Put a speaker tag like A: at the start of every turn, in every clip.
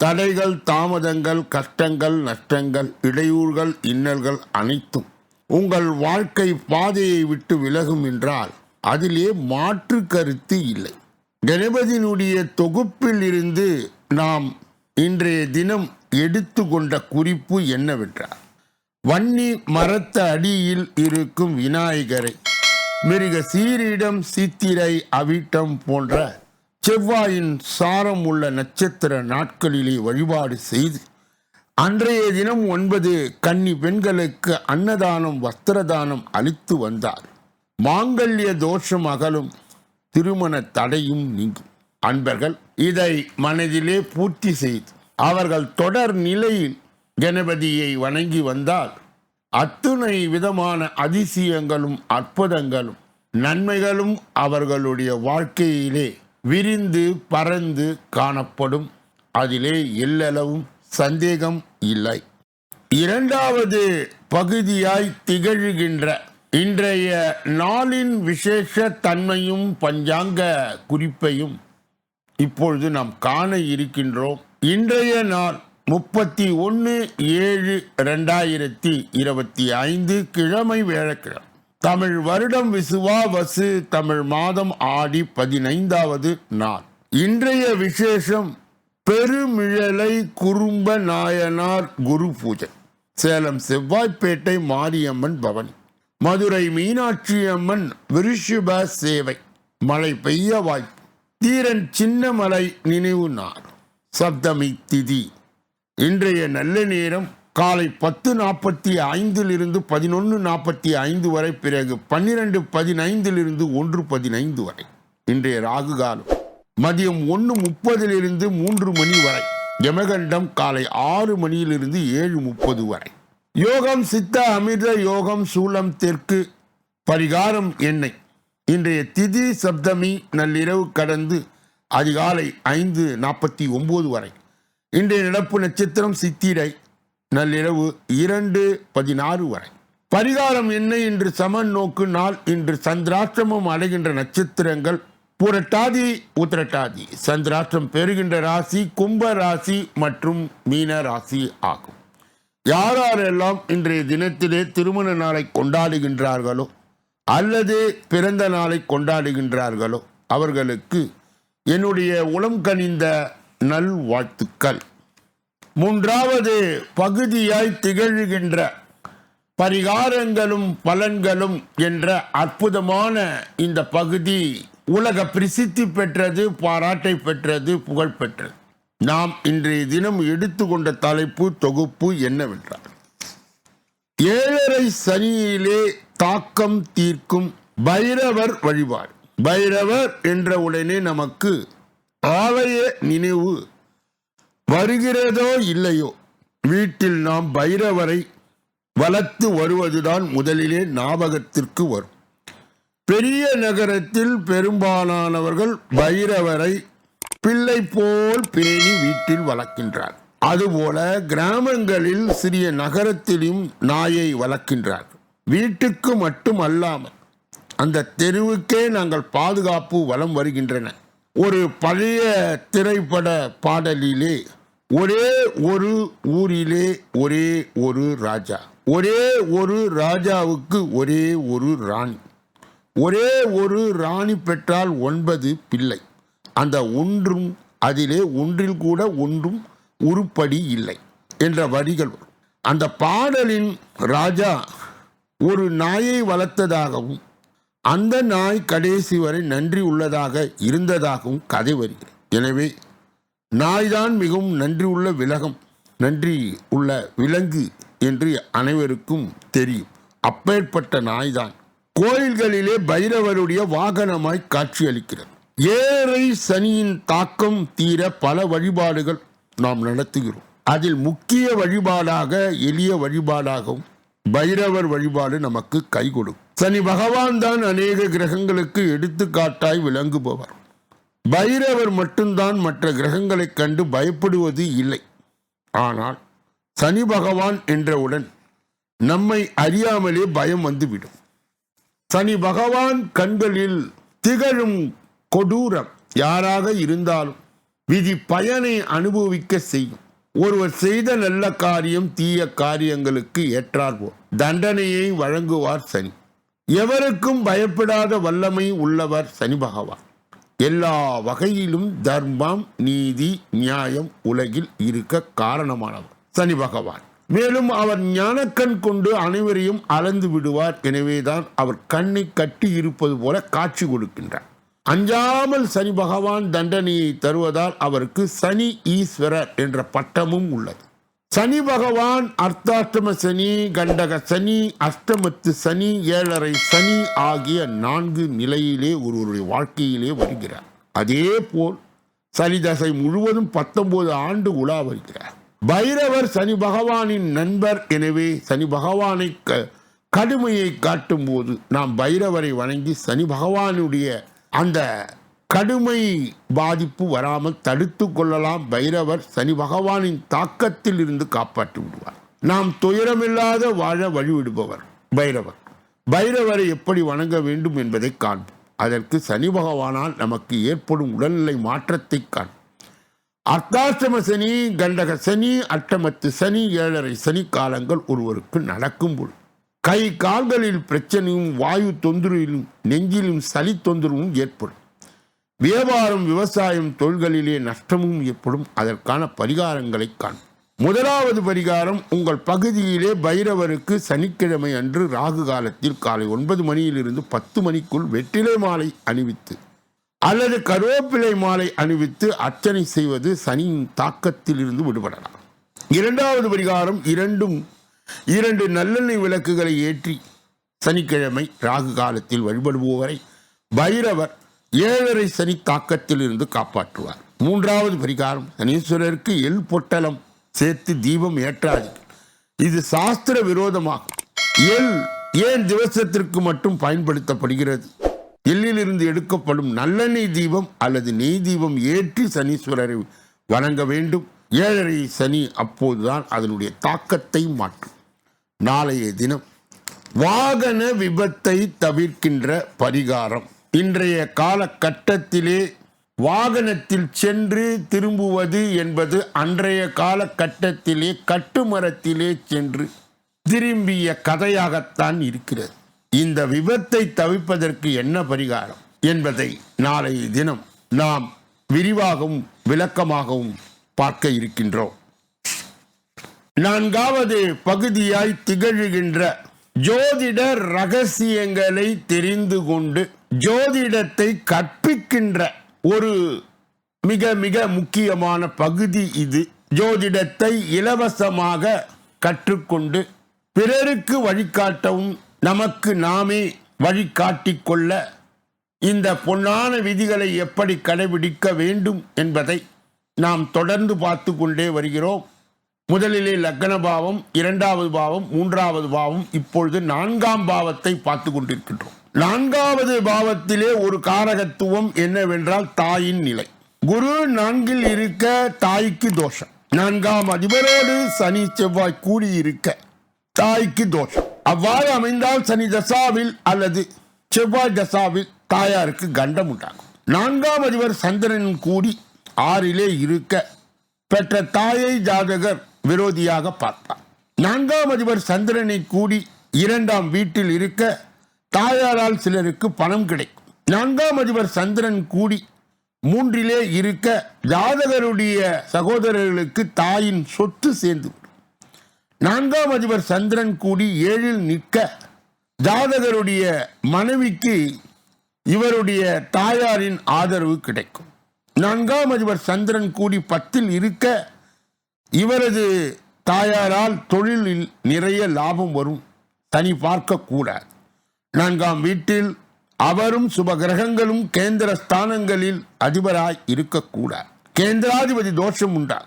A: தடைகள் தாமதங்கள் கஷ்டங்கள் நஷ்டங்கள் இடையூறுகள் இன்னல்கள் அனைத்தும் உங்கள் வாழ்க்கை பாதையை விட்டு விலகும் என்றால் அதிலே மாற்று கருத்து இல்லை. கணபதியினுடைய தொகுப்பில் இருந்து நாம் இன்றைய தினம் எடுத்துக்கொண்ட குறிப்பு என்னவென்றால் வன்னி மரத்த அடியில் இருக்கும் விநாயகரை மிருக சீரிடம் சித்திரை அவிட்டம் போன்ற செவ்வாயின் சாரம் உள்ள நட்சத்திர நாட்களிலே வழிபாடு செய்து அன்றைய தினம் ஒன்பது கன்னி பெண்களுக்கு அன்னதானம் வஸ்திரதானம் அளித்து வந்தார். மாங்கல்ய தோஷம் அகலும் திருமண தடையும் நீங்கும். அன்பர்கள் இதை மனதிலே பூர்த்தி செய்து அவர்கள் தொடர் நிலையில் கணபதியை வணங்கி வந்தால் அத்துணை விதமான அதிசயங்களும் அற்புதங்களும் நன்மைகளும் அவர்களுடைய வாழ்க்கையிலே விரிந்து பறந்து காணப்படும். அதிலே எல்லளவும் சந்தேகம் இல்லை. இரண்டாவது பகுதியாய் திகழ்கின்ற இன்றைய நாளின் விசேஷ தன்மையும் பஞ்சாங்க குறிப்பையும் இப்பொழுது நாம் காண இருக்கின்றோம். இன்றைய நாள் முப்பத்தி ஒன்று ஏழு ரெண்டாயிரத்தி இருபத்தி ஐந்து கிழமை வேழக்கிழமை தமிழ் வருடம் விசுவா வசு தமிழ் மாதம் ஆடி பதினைந்தாவது நாள். இன்றைய விசேஷம் பெருமிழலை குறும்ப நாயனார் குரு பூஜை. சேலம் செவ்வாய்ப்பேட்டை மாரியம்மன் பவனி. மதுரை மீனாட்சி அம்மன் விருஷிப சேவை. மழை பெய்ய வாய்ப்பு. தீரன் சின்னமலை நினைவு நாள். சப்தமி திதி. இன்றைய நல்ல நேரம் காலை பத்து நாற்பத்தி ஐந்திலிருந்து பதினொன்று நாற்பத்தி ஐந்து வரை பிறகு பன்னிரெண்டு பதினைந்திலிருந்து ஒன்று பதினைந்து வரை. இன்றைய ராகு காலம் மதியம் ஒன்று முப்பதிலிருந்து மூன்று மணி வரை யமகண்டம் காலை ஆறு மணியிலிருந்து ஏழு முப்பது வரை. யோகம் சித்த அமிர்த யோகம் சூலம் தெற்கு பரிகாரம் எண்ணெய். இன்றைய திதி சப்தமி நள்ளிரவு கடந்து அதிகாலை ஐந்து நாற்பத்தி ஒன்பது வரை. இன்றைய நடப்பு நட்சத்திரம் சித்திரை நள்ளிரவு இரண்டு பதினாறு வரை. பரிகாரம் என்ன இன்று சமன் நோக்கு நாள்? இன்று சந்திராஷ்டிரமம் அடைகின்ற நட்சத்திரங்கள் புரட்டாதி உத்திரட்டாதி. சந்திராஷ்டிரம் பெறுகின்ற ராசி கும்ப ராசி மற்றும் மீன ராசி ஆகும். யாரெல்லாம் இன்றைய தினத்திலே திருமண நாளை கொண்டாடுகின்றார்களோ அல்லது பிறந்த நாளை கொண்டாடுகின்றார்களோ அவர்களுக்கு என்னுடைய உளம் கனிந்த நல்வாழ்த்துக்கள். மூன்றாவது பகுதியாய் திகழ்கின்ற பரிகாரங்களும் பலன்களும் என்ற அற்புதமான இந்த பகுதி உலக பிரசித்தி பெற்றது பாராட்டை பெற்றது புகழ் பெற்றது. நாம் இன்றைய தினம் எடுத்துக்கொண்ட தலைப்பு தொகுப்பு என்னவென்றால் ஏழரை சனியிலே தாக்கம் தீர்க்கும் பைரவர் வழிபாடு. பைரவர் என்ற உடனே நமக்கு ஆலய நினைவு வருகிறதோ இல்லையோ? வீட்டில் நாம் பைரவரை வளர்த்து வருவதுதான் முதலிலே ஞாபகத்திற்கு வரும். பெரிய நகரத்தில் பெரும்பாலானவர்கள் பைரவரை பிள்ளை போல் பேணி வீட்டில் வளர்க்கின்றார். அதுபோல கிராமங்களில் சிறிய நகரத்திலும் நாயை வளர்க்கின்றார். வீட்டுக்கு மட்டும் அல்லாமல் அந்த தெருவுக்கே நாங்கள் பாதுகாப்பு வலம் வருகின்றன. ஒரு பழைய திரைப்பட பாடலிலே ஒரே ஒரு ஊரிலே ஒரே ஒரு ராஜா. ஒரே ஒரு ராஜாவுக்கு ஒரே ஒரு ராணி. ஒரே ஒரு ராணி பெற்றால் ஒன்பது பிள்ளை. அந்த ஒன்றும் அதிலே ஒன்றில் கூட ஒன்றும் உருப்படி இல்லை என்ற வரிகள் வரும். அந்த பாடலின் ராஜா ஒரு நாயை வளர்த்ததாகவும் அந்த நாய் கடைசி வரை நன்றி உள்ளதாக இருந்ததாகவும் கதை வருகிறது. எனவே நாய்தான் மிகவும் நன்றி உள்ள விலகம் நன்றி உள்ள விலங்கு என்று அனைவருக்கும் தெரியும். அப்பேற்பட்ட நாய்தான் கோயில்களிலே பைரவருடைய வாகனமாய் காட்சியளிக்கிறது. ஏழை சனியின் தாக்கம் தீர பல வழிபாடுகள் நாம் நடத்துகிறோம். அதில் முக்கிய வழிபாடாக எளிய வழிபாடாகவும் பைரவர் வழிபாடு நமக்கு கை கொடுக்கும். சனி பகவான் தான் அநேக கிரகங்களுக்கு எடுத்துக்காட்டாய் விளங்குபவர். பைரவர் மட்டும்தான் மற்ற கிரகங்களைக் கண்டு பயப்படுவது இல்லை. ஆனால் சனி பகவான் என்றவுடன் நம்மை அறியாமலே பயம் வந்துவிடும். சனி பகவான் கண்களில் திகழும் கொடூரம் யாராக இருந்தாலும் விதி பயனை அனுபவிக்க செய்யும். ஒருவர் செய்த நல்ல காரியம் தீய காரியங்களுக்கு ஏற்றார்போ தண்டனையை வழங்குவார் சனி. எவருக்கும் பயப்படாத வல்லமை உள்ளவர் சனி பகவான். எல்லா வகையிலும் தர்மம் நீதி நியாயம் உலகில் இருக்க காரணமானவர். சனி பகவான். மேலும் அவர் ஞானக்கண் கொண்டு அனைவரையும் அளந்து விடுவார். எனவேதான் அவர் கண்ணை கட்டி இருப்பது போல காட்சி கொடுக்கின்றார். அஞ்சாமல் சனி பகவான் தண்டனையை தருவதால் அவருக்கு சனி ஈஸ்வரர் என்ற பட்டமும் உள்ளது. சனி பகவான் அர்த்தாஷ்டம சனி கண்டக சனி அஷ்டமத்து சனி ஏழரை சனி ஆகிய நான்கு நிலையிலே ஒருவருடைய வாழ்க்கையிலே வருகிறார். அதே போல் சனி தசை முழுவதும் பத்தொன்பது ஆண்டு உலா வருகிறார். பைரவர் சனி பகவானின் நண்பர். எனவே சனி பகவானை க- கடுமையை காட்டும் போது நாம் பைரவரை வணங்கி சனி பகவானுடைய அந்த கடுமை பாதிப்பு வராமல் தடுத்து கொள்ளலாம். பைரவர் சனி பகவானின் தாக்கத்தில் இருந்து காப்பாற்றி விடுவார். நாம் துயரமில்லாத வாழ வழிவிடுபவர் பைரவர். பைரவரை எப்படி வணங்க வேண்டும் என்பதை காண்போம். அதற்கு சனி பகவானால் நமக்கு ஏற்படும் உடல்நிலை மாற்றத்தை காண்போம். அர்த்தாஷ்டம சனி கண்டக சனி அட்டமத்து சனி ஏழரை சனி காலங்கள் ஒருவருக்கு நடக்கும் பொழுது கை கால்களில் பிரச்சனையும் வாயு தொந்தரவிலும் நெஞ்சிலும் சளி தொந்தரவும் ஏற்படும். வியாபாரம் விவசாயம் தொழில்களிலே நஷ்டமும் ஏற்படும். அதற்கான பரிகாரங்களை காணும் முதலாவது பரிகாரம் உங்கள் பகுதியிலே பைரவருக்கு சனிக்கிழமை அன்று ராகு காலத்தில் காலை ஒன்பது மணியிலிருந்து பத்து மணிக்குள் வெற்றிலை மாலை அணிவித்து அல்லது கருவேப்பிலை மாலை அணிவித்து அர்ச்சனை செய்வது சனியின் தாக்கத்திலிருந்து விடுபடலாம். இரண்டாவது பரிகாரம் இரண்டும் இரண்டு நல்லெண்ணெய் விளக்குகளை ஏற்றி சனிக்கிழமை ராகு காலத்தில் வழிபடுபவரை பைரவர் ஏழரை சனி தாக்கத்தில் இருந்து காப்பாற்றுவார். மூன்றாவது பரிகாரம் சனீஸ்வரருக்கு எள் பொட்டலம் சேர்த்து தீபம் ஏற்றாது இது சாஸ்திர விரோதமாகும். எல் ஏன் திவசத்திற்கு மட்டும் பயன்படுத்தப்படுகிறது? எல்லிலிருந்து எடுக்கப்படும் நல்லெண்ணெய் தீபம் அல்லது நெய் தீபம் ஏற்றி சனீஸ்வரரை வணங்க வேண்டும். ஏழரை சனி அப்போதுதான் அதனுடைய தாக்கத்தை மாற்றும். நாளைய தினம் வாகன விபத்தை தவிர்க்கின்ற பரிகாரம். இன்றைய காலகட்டத்திலே வாகனத்தில் சென்று திரும்புவது என்பது அன்றைய காலகட்டத்திலே கட்டுமரத்திலே சென்று திரும்பிய கதையாகத்தான் இருக்கிறது. இந்த விபத்தை தவிர்ப்பதற்கு என்ன பரிகாரம் என்பதை நாளை தினம் நாம் விரிவாகவும் விளக்கமாகவும் பார்க்க இருக்கின்றோம். நான்காவது பகுதியாய் திகழ்கின்ற ஜோதிட ரகசியங்களை தெரிந்து கொண்டு ஜோதிடத்தை கற்பிக்கின்ற ஒரு மிக மிக முக்கியமான பகுதி இது. ஜோதிடத்தை இலவசமாக கற்றுக்கொண்டு பிறருக்கு வழிகாட்டவும் நமக்கு நாமே வழிகாட்டிக்கொள்ள இந்த பொன்னான விதிகளை எப்படி கடைபிடிக்க வேண்டும் என்பதை நாம் தொடர்ந்து பார்த்து கொண்டே வருகிறோம். முதலிலே லக்ன பாவம் இரண்டாவது பாவம் மூன்றாவது பாவம் இப்பொழுது நான்காம் பாவத்தை பார்த்து கொண்டிருக்கின்றோம். நான்காவது பாவத்திலே ஒரு காரகத்துவம் என்னவென்றால் தாயின் நிலை. குரு நான்கில் இருக்க தாய்க்கு தோஷம். நான்காம் அதிபரோடு சனி செவ்வாய் கூடி இருக்க தாய்க்கு தோஷம். அவ்வாறு அமைந்தால் சனி தசாவில் அல்லது செவ்வாய் தசாவில் தாயாருக்கு கண்டம் உண்டாகும். நான்காம் அதிபர் சந்திரன் கூடி ஆறிலே இருக்க பெற்ற தாயை ஜாதகர் விரோதியாக பார்ப்பார். நான்காம் அதிபர் சந்திரனை கூடி இரண்டாம் வீட்டில் இருக்க தாயாரால் சிலருக்கு பணம் கிடைக்கும். நான்காம் அதிபர் சந்திரன் கூடி மூன்றிலே இருக்க ஜாதகருடைய சகோதரர்களுக்கு தாயின் சொத்து சேர்ந்து நான்காம் அதிபர் சந்திரன் கூடி ஏழில் நிற்க ஜாதகருடைய மனைவிக்கு இவருடைய தாயாரின் ஆதரவு கிடைக்கும். நான்காம் அதிபர் சந்திரன் கூடி பத்தில் இருக்க இவரது தாயாரால் தொழிலில் நிறைய லாபம் வரும். தனி பார்க்கக்கூடாது. நான்காம் வீட்டில் அவரும் சுப கிரகங்களும் கேந்திர ஸ்தானங்களில் அதிபராய் இருக்கக்கூடார். கேந்திராதிபதி தோஷம் உண்டா?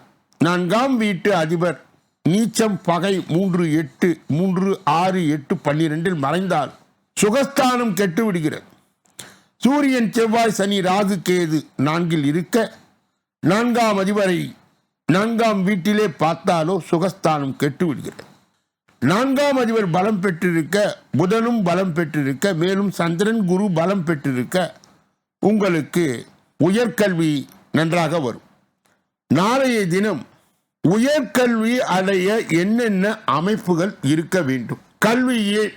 A: நான்காம் வீட்டு அதிபர் நீச்சம் பகை மூன்று எட்டு மூன்று ஆறு எட்டு பன்னிரெண்டில் மறைந்தால் சுகஸ்தானம் கெட்டு விடுகிறது சூரியன் செவ்வாய் சனி ராகு கேது நான்கில் இருக்க நான்காம் அதிபரை நான்காம் வீட்டிலே பார்த்தாலோ சுகஸ்தானம் கெட்டு விடுகிறது நான்காம் அதிபர் பலம் பெற்றிருக்க புதனும் பலம் பெற்றிருக்க மேலும் சந்திரன் குரு பலம் பெற்றிருக்க உங்களுக்கு உயர்கல்வி நன்றாக வரும். நாளைய தினம் உயர்கல்வி அடைய என்னென்ன அமைப்புகள் இருக்க வேண்டும்? கல்வியே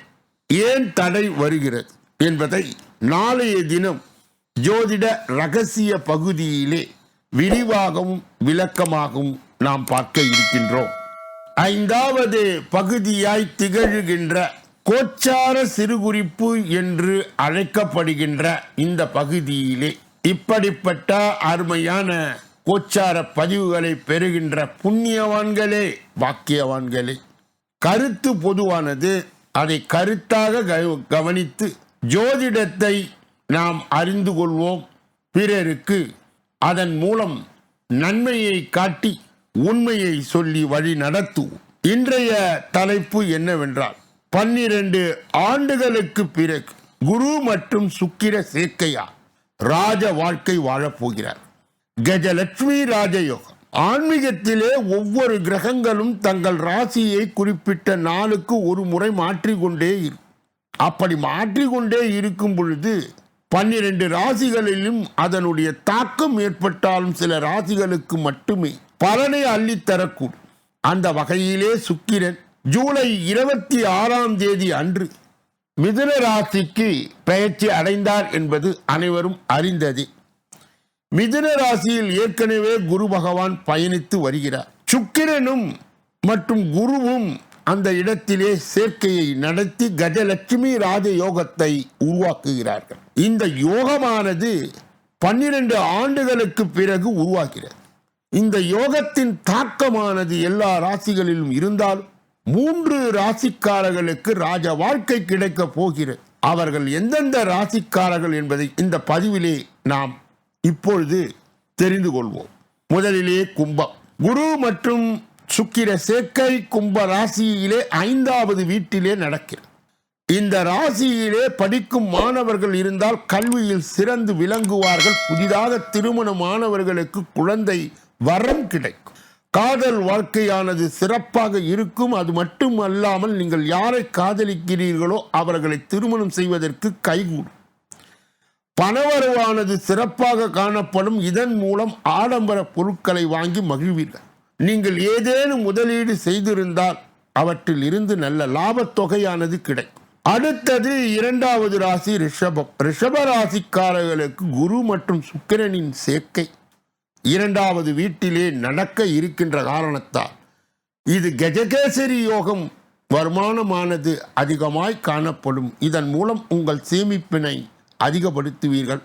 A: ஏன் தடை வருகிறது என்பதை நாளைய தினம் ஜோதிட ரகசிய பகுதியிலே விரிவாகவும் விளக்கமாகவும் நாம் பார்க்க இருக்கின்றோம். ஐந்தாவது பகுதியாய் திகழ்கின்ற கோச்சார சிறுகுறிப்பு என்று அழைக்கப்படுகின்ற இந்த பகுதியிலே இப்படிப்பட்ட அருமையான கோச்சார பதிவுகளை பெறுகின்ற புண்ணியவான்களே பாக்கியவான்களே. கருத்து பொதுவானது. அதை கருத்தாக கவனித்து ஜோதிடத்தை நாம் அறிந்து கொள்வோம். பிறருக்கு அதன் மூலம் நன்மையை காட்டி உண்மையை சொல்லி வழி நடத்து. இன்றைய தலைப்பு என்னவென்றால் பன்னிரண்டு ஆண்டுகளுக்கு பிறகு குரு மற்றும் சுக்கிர சேர்க்கையா? ராஜ வாழ்க்கை வாழப்போகிறார் கஜலட்சுமி ராஜயோகம். ஆன்மீகத்திலே ஒவ்வொரு கிரகங்களும் தங்கள் ராசியை குறிப்பிட்ட நாளுக்கு ஒரு முறை மாற்றிக்கொண்டே இருக்கும் அப்படி மாற்றிக்கொண்டே இருக்கும் பொழுது பன்னிரண்டு ராசிகளிலும் அதனுடைய தாக்கம் ஏற்பட்டாலும் சில ராசிகளுக்கு மட்டுமே பலனை அள்ளித்தரக்கூடும் அந்த வகையிலே சுக்கிரன் ஜூலை இருபத்தி ஆறாம் தேதி அன்று மிதுன ராசிக்கு பெயர்ச்சி அடைந்தார் என்பது அனைவரும் அறிந்ததே. மிதுன ராசியில் ஏற்கனவே குரு பகவான் பயணித்து வருகிறார். சுக்கிரனும் மற்றும் குருவும் அந்த இடத்திலே சேர்க்கையை நடத்தி கஜலட்சுமி ராஜ யோகத்தை உருவாக்குகிறார்கள். இந்த யோகமானது பன்னிரண்டு ஆண்டுகளுக்கு பிறகு உருவாகிறது. இந்த யோகத்தின் தாக்கமானது எல்லா ராசிகளிலும் இருந்தால் மூன்று ராசிக்காரர்களுக்கு ராஜ வாழ்க்கை கிடைக்கப் போகிறது. அவர்கள் எந்தெந்த ராசிக்காரர்கள் என்பதை இந்த பதிவிலே நாம் இப்பொழுது தெரிந்து கொள்வோம். முதலிலே கும்பம். குரு மற்றும் சுக்கிர சேர்க்கை கும்ப ராசியிலே ஐந்தாவது வீட்டிலே நடக்கிறது. இந்த ராசியிலே படிக்கும் மாணவர்கள் இருந்தால் கல்வியில் சிறந்து விளங்குவார்கள். புதிதாக திருமண மாணவர்களுக்கு குழந்தை வரம் கிடைக்கும். காதல் வாழ்க்கையானது சிறப்பாக இருக்கும். அது மட்டும் அல்லாமல் நீங்கள் யாரை காதலிக்கிறீர்களோ அவர்களை திருமணம் செய்வதற்கு கைகூடும். பணவரவானது சிறப்பாக காணப்படும். இதன் மூலம் ஆடம்பர பொருட்களை வாங்கி மகிழ்வீர்கள். நீங்கள் ஏதேனும் முதலீடு செய்திருந்தால் அவற்றில் இருந்து நல்ல லாபத் தொகையானது கிடைக்கும். அடுத்தது இரண்டாவது ராசி ரிஷபம். ரிஷப ராசிக்காரர்களுக்கு குரு மற்றும் சுக்கிரனின் சேர்க்கை. இரண்டாவது வீட்டிலே நடக்க இருக்கின்ற காரணத்தால் இது கஜகேசரி யோகம் வருமானமானது அதிகமாய் காணப்படும். இதன் மூலம் உங்கள் சேமிப்பினை அதிகப்படுத்துவீர்கள்.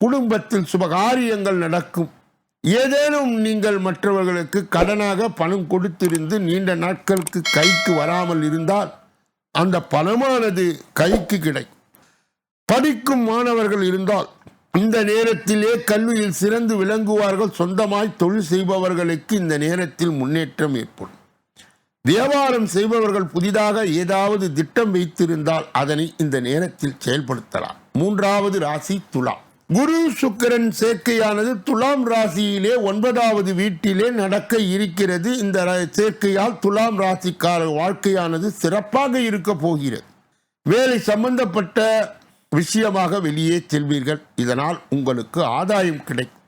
A: குடும்பத்தில் சுபகாரியங்கள் நடக்கும். ஏதேனும் நீங்கள் மற்றவர்களுக்கு கடனாக பணம் கொடுத்திருந்து நீண்ட நாட்களுக்கு கைக்கு வராமல் இருந்தால் அந்த பணமானது கைக்கு கிடைக்கும். படிக்கும் மாணவர்கள் இருந்தால் இந்த நேரத்திலே கல்வியில் சிறந்து விளங்குவார்கள் சொந்தமாய் தொழில் செய்பவர்களுக்கு இந்த நேரத்தில் முன்னேற்றம் ஏற்படும். வியாபாரம் செய்பவர்கள் புதிதாக ஏதாவது திட்டம் வைத்திருந்தால் அதனை இந்த நேரத்தில் செயல்படுத்தலாம். மூன்றாவது ராசி துலாம். குரு சுக்கிரன் சேர்க்கையானது துலாம் ராசியிலே ஒன்பதாவது வீட்டிலே நடக்க இருக்கிறது. இந்த சேர்க்கையால் துலாம் ராசிக்கார வாழ்க்கையானது சிறப்பாக இருக்க போகிறது. வேலை சம்பந்தப்பட்ட விஷயமாக வெளியே செல்வீர்கள். இதனால் உங்களுக்கு ஆதாயம் கிடைக்கும்.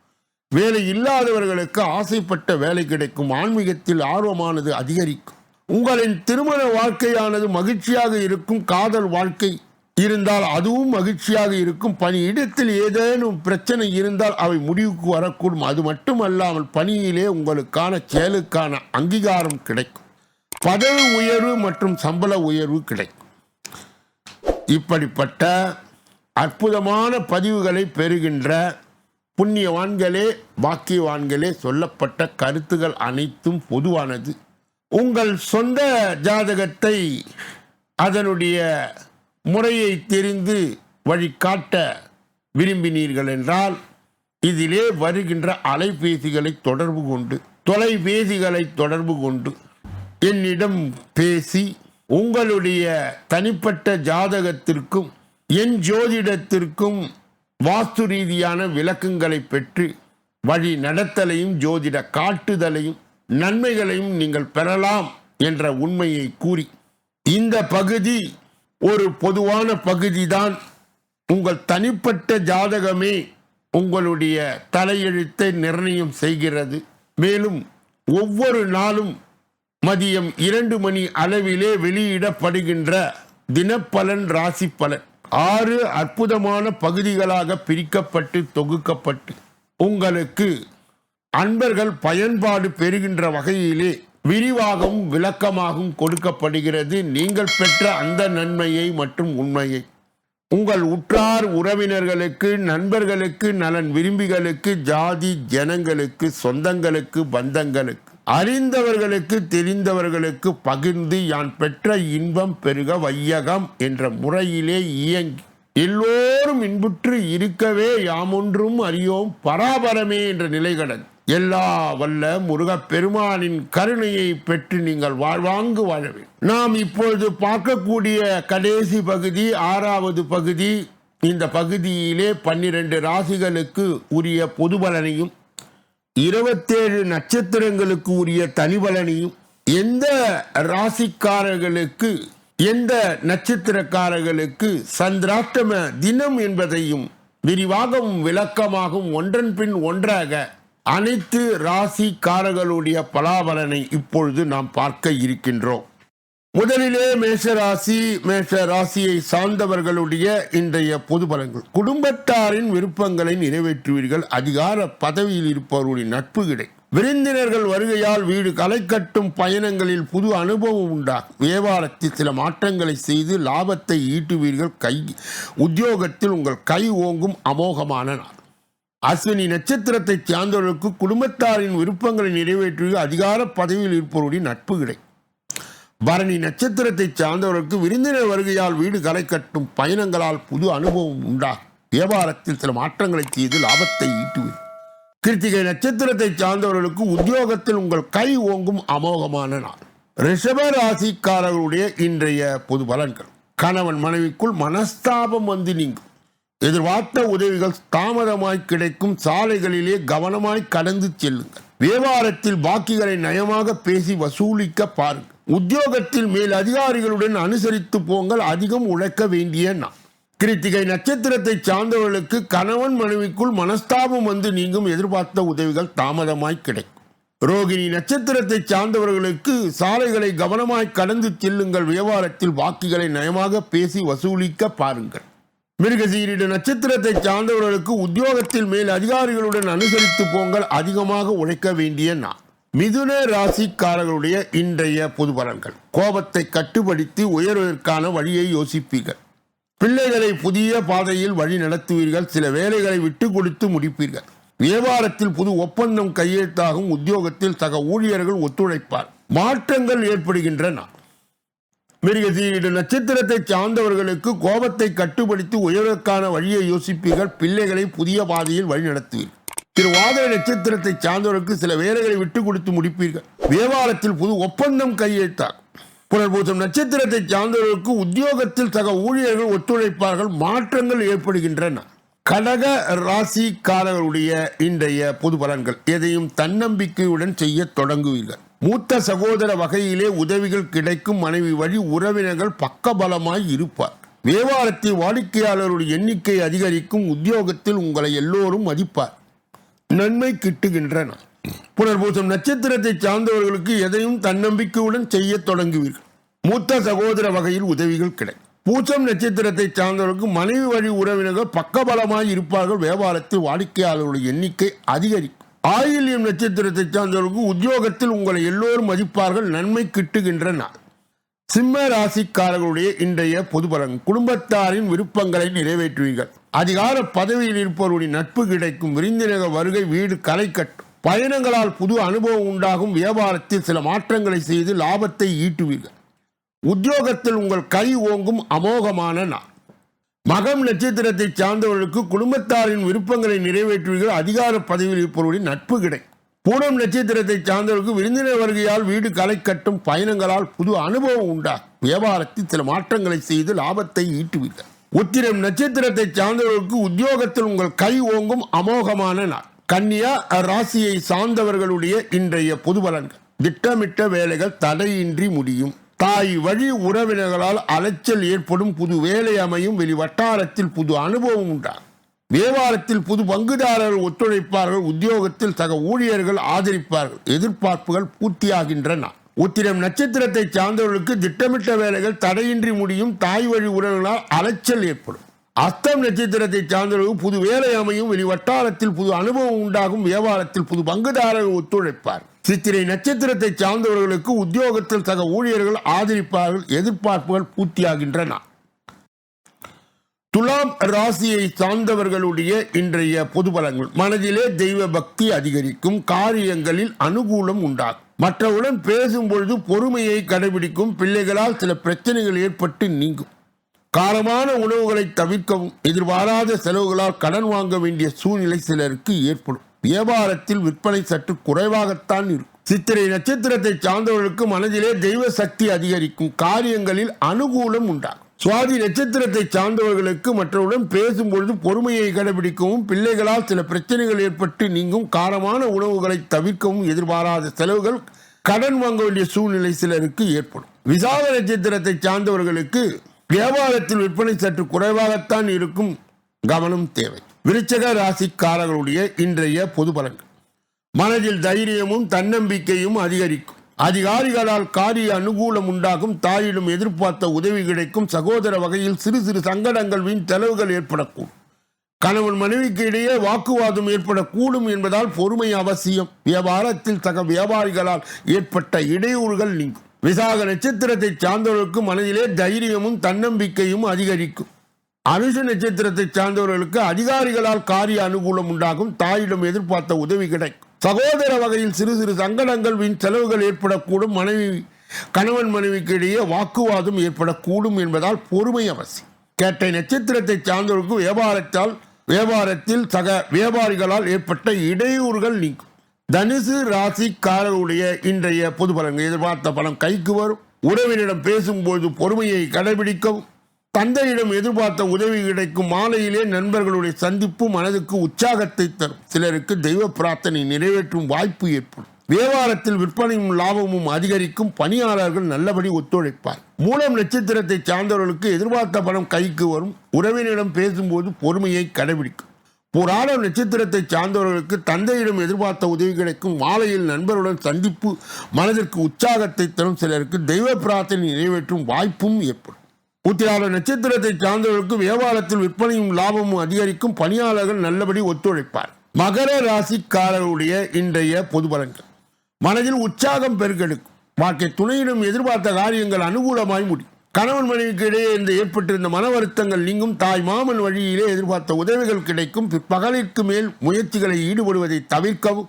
A: வேலை இல்லாதவர்களுக்கு ஆசைப்பட்ட வேலை கிடைக்கும். ஆன்மீகத்தில் ஆர்வமானது அதிகரிக்கும். உங்களின் திருமண வாழ்க்கையானது மகிழ்ச்சியாக இருக்கும். காதல் வாழ்க்கை இருந்தால் அதுவும் மகிழ்ச்சியாக இருக்கும். பணியிடத்தில் ஏதேனும் பிரச்சனை இருந்தால் அவை முடிவுக்கு வரக்கூடும். அது மட்டுமல்லாமல் பணியிலே உங்களுக்கான செயலுக்கான அங்கீகாரம் கிடைக்கும். பதவி உயர்வு மற்றும் சம்பள உயர்வு கிடைக்கும். இப்படிப்பட்ட அற்புதமான பதிவுகளை பெறுகின்ற புண்ணியவான்களே பாக்கியவான்களே சொல்லப்பட்ட கருத்துகள் அனைத்தும் பொதுவானது. உங்கள் சொந்த ஜாதகத்தை அதனுடைய முறையை தெரிந்து வழிகாட்ட விரும்பினீர்கள் என்றால் இதிலே வருகின்ற அலைபேசிகளை தொடர்பு கொண்டு தொலைபேசிகளை தொடர்பு கொண்டு என்னிடம் பேசி உங்களுடைய தனிப்பட்ட ஜாதகத்திற்கும் என் ஜோதிடத்திற்கும் வாஸ்து ரீதியான விளக்கங்களை பெற்று வழி நடத்தலையும் ஜோதிட காட்டுதலையும் நன்மைகளையும் நீங்கள் பெறலாம் என்ற உண்மையை கூறி இந்த பகுதி ஒரு பொதுவான பகுதிதான். உங்கள் தனிப்பட்ட ஜாதகமே உங்களுடைய தலையெழுத்தை நிர்ணயம் செய்கிறது. மேலும் ஒவ்வொரு நாளும் மதியம் இரண்டு மணி அளவிலே வெளியிடப்படுகின்ற தினப்பலன் ராசி பலன் ஆறு அற்புதமான பகுதிகளாக பிரிக்கப்பட்டு தொகுக்கப்பட்டு உங்களுக்கு அன்பர்கள் பயன்பாடு பெறுகின்ற வகையிலே விரிவாகவும் விளக்கமாகவும் கொடுக்கப்படுகிறது. நீங்கள் பெற்ற அந்த நன்மையை மற்றும் உண்மையை. உங்கள் உற்றார் உறவினர்களுக்கு நண்பர்களுக்கு நலன் விரும்பிகளுக்கு ஜாதி ஜனங்களுக்கு சொந்தங்களுக்கு பந்தங்களுக்கு அறிந்தவர்களுக்கு தெரிந்தவர்களுக்கு பகிர்ந்து யான் பெற்ற இன்பம் பெருக வையகம் என்ற முறையிலே இயங்கி எல்லோரும் இன்புற்று இருக்கவே யாமொன்றும் அறியோம் பராபரமே என்ற நிலை கடன் எல்லா வல்ல முருகப் பெருமானின் கருணையை பெற்று நீங்கள் வாழ்வாங்கு வாழவே நாம் இப்பொழுது பார்க்கக்கூடிய கடைசி பகுதி ஆறாவது பகுதி இந்த பகுதியிலே பன்னிரண்டு ராசிகளுக்கு உரிய பொது பலனையும் இருபத்தேழு நட்சத்திரங்களுக்கு உரிய தனிபலனையும் எந்த ராசிக்காரர்களுக்கு எந்த நட்சத்திரக்காரர்களுக்கு சந்திராஷ்டம தினம் என்பதையும் விரிவாகவும் விளக்கமாகவும் ஒன்றன் பின் ஒன்றாக அனைத்து ராசிக்காரர்களுடைய பலாபலனை இப்பொழுது நாம் பார்க்க இருக்கின்றோம். முதலிலே மேஷராசி மேஷ ராசியை சார்ந்தவர்களுடைய இன்றைய பொது பலன்கள். குடும்பத்தாரின் விருப்பங்களை நிறைவேற்றுவீர்கள். அதிகார பதவியில் இருப்பவருடைய நட்பு கிடை விருந்தினர்கள் வருகையால் வீடு களை கட்டும் பயணங்களில் புது அனுபவம் உண்டாகும். வியாபாரத்தில் சில மாற்றங்களை செய்து லாபத்தை ஈட்டுவீர்கள். கை உத்தியோகத்தில் உங்கள் கை ஓங்கும் அமோகமான நாள். அஸ்வினி நட்சத்திரத்தை சார்ந்தவர்களுக்கு குடும்பத்தாரின் விருப்பங்களை நிறைவேற்றுவீர்கள். அதிகார பதவியில் இருப்பவருடைய நட்பு கிடை பரணி நட்சத்திரத்தை சார்ந்தவர்களுக்கு விருந்தினர் வருகையால் வீடு களை கட்டும் பயணங்களால் புது அனுபவம் உண்டாகும். வியாபாரத்தில் சில மாற்றங்களை செய்து லாபத்தை ஈட்டுவீர்கள் கிருத்திகை நட்சத்திரத்தை சார்ந்தவர்களுக்கு உத்தியோகத்தில் உங்கள் கை ஓங்கும் அமோகமான நாள். ரிஷப ராசிக்காரர்களுடைய இன்றைய பொது பலன்கள். கணவன் மனைவிக்குள் மனஸ்தாபம் வந்து நீங்கும். எதிர்பார்த்த உதவிகள் தாமதமாய் கிடைக்கும். சாலைகளிலே கவனமாய் கடந்து செல்லுங்கள். வியாபாரத்தில் பாக்கிகளை நயமாக பேசி வசூலிக்க பாருங்கள் உத்தியோகத்தில் மேல் அதிகாரிகளுடன் அனுசரித்து போங்கள் அதிகம் உழைக்க வேண்டிய நான் கிருத்திகை நட்சத்திரத்தை சார்ந்தவர்களுக்கு கணவன் மனைவிக்குள் மனஸ்தாபம் வந்து நீங்கும் எதிர்பார்த்த உதவிகள் தாமதமாய் கிடைக்கும். ரோகிணி நட்சத்திரத்தை சார்ந்தவர்களுக்கு சாலைகளை கவனமாய் கடந்து செல்லுங்கள் வியாபாரத்தில் வாக்குகளை நயமாக பேசி வசூலிக்க பாருங்கள். மிருகசீரிட நட்சத்திரத்தை சார்ந்தவர்களுக்கு உத்தியோகத்தில் மேல் அதிகாரிகளுடன் அனுசரித்து போங்கள் அதிகமாக உழைக்க வேண்டிய நான் மிதுன ராசிக்காரர்களுடைய இன்றைய பொது பலன்கள் கோபத்தை கட்டுப்படுத்தி உயர்வதற்கான வழியை யோசிப்பீர்கள். பிள்ளைகளை புதிய பாதையில் வழி நடத்துவீர்கள் சில வேலைகளை விட்டு கொடுத்து முடிப்பீர்கள். வியாபாரத்தில் புது ஒப்பந்தம் கையெழுத்தாகும் உத்தியோகத்தில் சக ஊழியர்கள் ஒத்துழைப்பார். மாற்றங்கள் ஏற்படுகின்றன. மிருகசீரிட நட்சத்திரத்தை சார்ந்தவர்களுக்கு கோபத்தை கட்டுப்படுத்தி உயர்வதற்கான வழியை யோசிப்பீர்கள். பிள்ளைகளை புதிய பாதையில் வழி நடத்துவீர்கள். திருவாதிரை நட்சத்திரத்தை சார்ந்தவர்களுக்கு சில வேலைகளை விட்டு கொடுத்து முடிப்பீர்கள். வியாபாரத்தில் புது ஒப்பந்தம் கையெழுத்தார் புனர்பூசம் நட்சத்திரத்தை சார்ந்தவர்களுக்கு உத்தியோகத்தில் சக ஊழியர்கள் ஒத்துழைப்பார்கள். மாற்றங்கள் ஏற்படுகின்றன. கடக ராசிக்காரர்களுடைய இன்றைய பொது பலன்கள் எதையும் தன்னம்பிக்கையுடன் செய்ய தொடங்குவீர்கள். மூத்த சகோதர வகையிலே உதவிகள் கிடைக்கும் மனைவி வழி உறவினர்கள் பக்கபலமாய் இருப்பார். வியாபாரத்தில் வாடிக்கையாளருடைய எண்ணிக்கை அதிகரிக்கும் உத்தியோகத்தில் உங்களை எல்லோரும் மதிப்பார். நன்மை கிட்டுகின்றன. புனர்பூசம் நட்சத்திரத்தை சார்ந்தவர்களுக்கு எதையும் தன்னம்பிக்கையுடன் செய்ய தொடங்குவீர்கள். மூத்த சகோதர வகையில் உதவிகள் கிடைக்கும். பூசம் நட்சத்திரத்தை சார்ந்தவர்களுக்கு மனைவி வழி உறவினர்கள் பக்கபலமாய் இருப்பார்கள். வியாபாரத்தில் வாடிக்கையாளர்களுடைய எண்ணிக்கை அதிகரிக்கும். ஆயில்யம் நட்சத்திரத்தை சார்ந்தவர்களுக்கு உத்தியோகத்தில் உங்களை எல்லோரும் மதிப்பார்கள் நன்மை கிட்டுகின்ற நாள் சிம்ம ராசிக்காரர்களுடைய இன்றைய பொது பலன் குடும்பத்தாரின் விருப்பங்களை நிறைவேற்றுவீர்கள். அதிகார பதவியில் இருப்பவருடைய நட்பு கிடைக்கும் விருந்தினக வருகை வீடு கலை கட்டும் பயணங்களால் புது அனுபவம் உண்டாகும் வியாபாரத்தில் சில மாற்றங்களை செய்து லாபத்தை ஈட்டுவீர்கள். உத்தியோகத்தில் உங்கள் கை ஓங்கும் அமோகமான நாள். மகம் நட்சத்திரத்தை சார்ந்தவர்களுக்கு குடும்பத்தாரின் விருப்பங்களை நிறைவேற்றுவீர்கள். அதிகார பதவியில் இருப்பவர்களின் நட்பு கிடைக்கும் பூனம் நட்சத்திரத்தை சார்ந்தவர்களுக்கு விருந்தினர் வருகையால் வீடு களை கட்டும் பயணங்களால் புது அனுபவம் உண்டாகும் வியாபாரத்தில் சில மாற்றங்களை செய்து லாபத்தை ஈட்டுவீர்கள். உத்திரம் நட்சத்திரத்தை சார்ந்தவர்களுக்கு உத்தியோகத்தில் உங்கள் கை ஓங்கும் அமோகமான நாள். கன்னியா ராசியை சார்ந்தவர்களுடைய இன்றைய பொது பலன்கள். திட்டமிட்ட வேலைகள் தடையின்றி முடியும். தாய் வழி உறவினர்களால் அலைச்சல் ஏற்படும் புது வேலை அமையும். வெளி வட்டாரத்தில் புது அனுபவம் உண்டாகும். வியாபாரத்தில் புது பங்குதாரர்கள் ஒத்துழைப்பார்கள். உத்தியோகத்தில் சக ஊழியர்கள் ஆதரிப்பார்கள். எதிர்பார்ப்புகள் பூர்த்தியாகின்றன. உத்திரம் நட்சத்திரத்தை சார்ந்தவர்களுக்கு திட்டமிட்ட வேலைகள் தடையின்றி முடியும். தாய் வழி உறவுகளால் அலைச்சல் ஏற்படும். அஸ்தம் நட்சத்திரத்தை சார்ந்தவர்கள் புது வேலை அமையும். வெளி வட்டாரத்தில் புது அனுபவம் உண்டாகும். வியாபாரத்தில் புது பங்குதாரர்கள் ஒத்துழைப்பார் சித்திரை நட்சத்திரத்தை சார்ந்தவர்களுக்கு உத்தியோகத்தில் சக ஊழியர்கள் ஆதரிப்பார்கள் எதிர்பார்ப்புகள் பூர்த்தியாகின்றன. துலாம் ராசியை சார்ந்தவர்களுடைய இன்றைய பொது பலங்கள் மனதிலே தெய்வ பக்தி அதிகரிக்கும் காரியங்களில் அனுகூலம் உண்டாகும். மற்றவுடன் பேசும் பொழுது பொறுமையை கடைபிடிக்கும் பிள்ளைகளால் சில பிரச்சனைகள் ஏற்பட்டு நீங்கும். காரமான உணவுகளை தவிர்க்கவும் எதிர்பாராத செலவுகளால் கடன் வாங்க வேண்டிய சூழ்நிலை சிலருக்கு ஏற்படும். வியாபாரத்தில் விற்பனை சற்று குறைவாகத்தான் இருக்கும். சித்திரை நட்சத்திரத்தை சார்ந்தவர்களுக்கு மனதிலே தெய்வ சக்தி அதிகரிக்கும் காரியங்களில் அனுகூலம் உண்டாகும். சுவாதி நட்சத்திரத்தை சார்ந்தவர்களுக்கு மற்றவுடன் பேசும்பொழுது பொறுமையை கடைபிடிக்கவும் பிள்ளைகளால் சில பிரச்சனைகள் ஏற்பட்டு நீங்கும் காரமான உணவுகளை தவிர்க்கவும் எதிர்பாராத செலவுகள் கடன் வாங்க வேண்டிய சூழ்நிலை சிலருக்கு ஏற்படும். விசாக நட்சத்திரத்தை சார்ந்தவர்களுக்கு வியாபாரத்தில் விற்பனை சற்று குறைவாகத்தான் இருக்கும் கவனம் தேவை. விருச்சக ராசிக்காரர்களுடைய இன்றைய பொது பலன்கள். மனதில் தைரியமும் தன்னம்பிக்கையும் அதிகரிக்கும். அதிகாரிகளால் காரிய அனுகூலம் உண்டாகும் தாயிடம் எதிர்பார்த்த உதவி கிடைக்கும். சகோதர வகையில் சிறு சிறு சங்கடங்கள் வீண் செலவுகள் ஏற்படக்கூடும். கணவன் மனைவிக்கு இடையே வாக்குவாதம் ஏற்படக்கூடும் என்பதால் பொறுமை அவசியம். வியாபாரத்தில் சக வியாபாரிகளால் ஏற்பட்ட இடையூறுகள் நீங்கும். விசாக நட்சத்திரத்தை சார்ந்தவர்களுக்கு மனதிலே தைரியமும் தன்னம்பிக்கையும் அதிகரிக்கும். அனுஷ நட்சத்திரத்தை சார்ந்தவர்களுக்கு அதிகாரிகளால் காரிய அனுகூலம் உண்டாகும். தாயிடம் எதிர்பார்த்த உதவி கிடைக்கும். சகோதர வகையில் சிறு சிறு சங்கடங்கள் வீண் செலவுகள் ஏற்படக்கூடும். மனைவி கணவன் மனைவிக்கு இடையே வாக்குவாதம் ஏற்படக்கூடும் என்பதால் பொறுமை அவசியம். கேட்டை நட்சத்திரத்தை சார்ந்தவருக்கு வியாபாரத்தால் வியாபாரத்தில் சக வியாபாரிகளால் ஏற்பட்ட இடையூறுகள் நீங்கும் தனுசு ராசிக்காரருடைய இன்றைய பொது பலன்கள். எதிர்பார்த்த பணம் கைக்கு வரும். உறவினிடம் பேசும்போது பொறுமையை கடைபிடிக்கவும். தந்தையிடம் எதிர்பார்த்த உதவி கிடைக்கும். மாலையிலே நண்பர்களுடைய சந்திப்பு மனதுக்கு உற்சாகத்தை தரும். சிலருக்கு தெய்வ பிரார்த்தனை நிறைவேற்றும் வாய்ப்பு ஏற்படும். வியாபாரத்தில் விற்பனையும் லாபமும் அதிகரிக்கும். பணியாளர்கள் நல்லபடி ஒத்துழைப்பார். மூலம் நட்சத்திரத்தை சார்ந்தவர்களுக்கு எதிர்பார்த்த பணம் கைக்கு வரும். உறவினரிடம் பேசும்போது பொறுமையை கடைபிடிக்கும். புராண நட்சத்திரத்தை சார்ந்தவர்களுக்கு தந்தையிடம் எதிர்பார்த்த உதவி கிடைக்கும். மாலையில் நண்பருடன் சந்திப்பு மனதிற்கு உற்சாகத்தை தரும். சிலருக்கு தெய்வ பிரார்த்தனை நிறைவேற்றும் வாய்ப்பும் ஏற்படும். உத்திராட நட்சத்திரத்தை சார்ந்தவர்களுக்கு வியாபாரத்தில் விற்பனையும் லாபமும் அதிகரிக்கும் பணியாளர்கள் நல்லபடி ஒத்துழைப்பார். மகர ராசிக்காரருடைய இன்றைய பொது பலன்கள். மனதில் உற்சாகம் பெருக்கெடுக்கும். வாழ்க்கை துணையிடம் எதிர்பார்த்த காரியங்கள் அனுகூலமாய் முடியும். கணவன் மனைவிக்கு இடையே இந்த ஏற்பட்டிருந்த மன வருத்தங்கள் நீங்கும். தாய் மாமன் வழியிலே எதிர்பார்த்த உதவிகள் கிடைக்கும். பிற்பகலிற்கு மேல் முயற்சிகளை ஈடுபடுவதை தவிர்க்கவும்.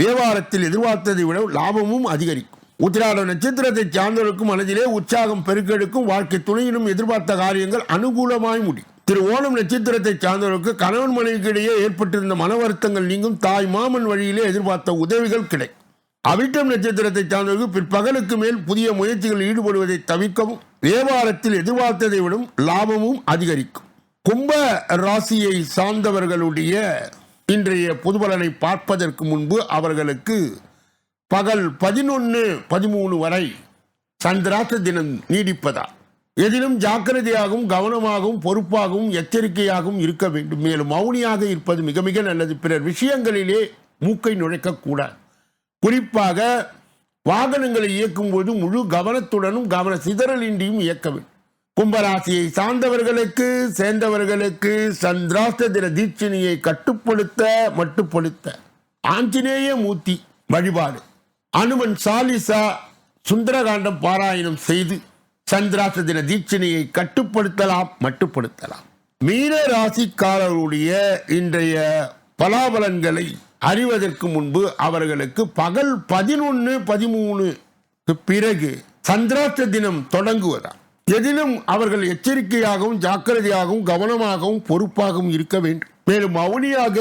A: வியாபாரத்தில் எதிர்பார்த்ததை விட லாபமும் அதிகரிக்கும். உத்திராட நட்சத்திரத்தை சார்ந்தவருக்கும் மனதிலே உற்சாகம் பெருக்கெடுக்கும் வாழ்க்கை துணையினும் எதிர்பார்த்த காரியங்கள் அனுகூலமாய் முடியும். திரு ஓணம் நட்சத்திரத்தை சார்ந்தவர்களுக்கு கணவன் மனைவிக்கு இடையே ஏற்பட்டிருந்த மன வருத்தங்கள் நீங்கும் தாய் மாமன் வழியிலே எதிர்பார்த்த உதவிகள் கிடைக்கும். அவிட்டம் நட்சத்திரத்தை சார்ந்தவர்கள் பிற்பகலுக்கு மேல் புதிய முயற்சிகளில் ஈடுபடுவதை தவிர்க்கவும் வியாபாரத்தில் எதிர்பார்த்ததை விடும் லாபமும் அதிகரிக்கும். கும்ப ராசியை சார்ந்தவர்களுடைய இன்றைய புதுபலனை பார்ப்பதற்கு முன்பு அவர்களுக்கு பகல் பதினொன்று பதிமூணு வரை சந்திராத்த தினம் நீடிப்பதா? எதிலும் ஜாக்கிரதையாகவும் கவனமாகவும் பொறுப்பாகவும் எச்சரிக்கையாகவும் இருக்க வேண்டும். மேலும் மௌனியாக இருப்பது மிக மிக நல்லது. பிறர் விஷயங்களிலே மூக்கை நுழைக்கக்கூடாது குறிப்பாக வாகனங்களை இயக்கும் போது முழு கவனத்துடனும் கவன சிதறலின்றியும் இயக்க வேண்டும். கும்பராசியை சார்ந்தவர்களுக்கு சேர்ந்தவர்களுக்கு சந்திராஸ்த தின தீட்சணியை கட்டுப்படுத்த மட்டுப்படுத்த. ஆஞ்சநேய மூர்த்தி வழிபாடு. அனுமன் சாலிசா சுந்தரகாண்டம் பாராயணம் செய்து சந்திராச தின தீட்சணையை கட்டுப்படுத்தலாம் மட்டுப்படுத்தலாம். மீன ராசிக்காரருடைய இன்றைய பலாபலன்களை அறிவதற்கு முன்பு அவர்களுக்கு பகல் பதினொன்று பதிமூணு பிறகு சந்திராத்த தினம் தொடங்குவதா எதிலும் அவர்கள் எச்சரிக்கையாகவும் ஜாக்கிரதையாகவும் கவனமாகவும் பொறுப்பாகவும் இருக்க வேண்டும். மேலும் மௌனியாக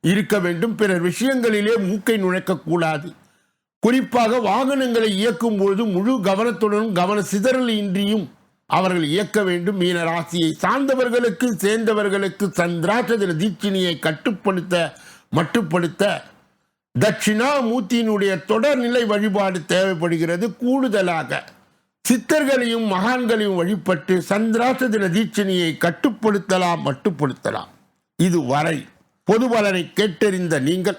A: இருக்க வேண்டும். பிறர் விஷயங்களிலே மூக்கை நுழைக்கக்கூடாது குறிப்பாக வாகனங்களை இயக்கும் பொழுது முழு கவனத்துடனும் கவன சிதறல் இன்றியும் அவர்கள் இயக்க வேண்டும். மீன ராசியை சார்ந்தவர்களுக்கு சேர்ந்தவர்களுக்கு சந்திராட்ச தீட்சினியை கட்டுப்படுத்த மட்டுப்படுத்த தட்சிணாமூர்த்தியினுடைய தொடர்நிலை வழிபாடு தேவைப்படுகிறது. கூடுதலாக சித்தர்களையும் மகான்களையும் வழிபட்டு சந்திராச தின தீட்சணியை கட்டுப்படுத்தலாம் மட்டுப்படுத்தலாம். இதுவரை பொது பலனை கேட்டறிந்த நீங்கள்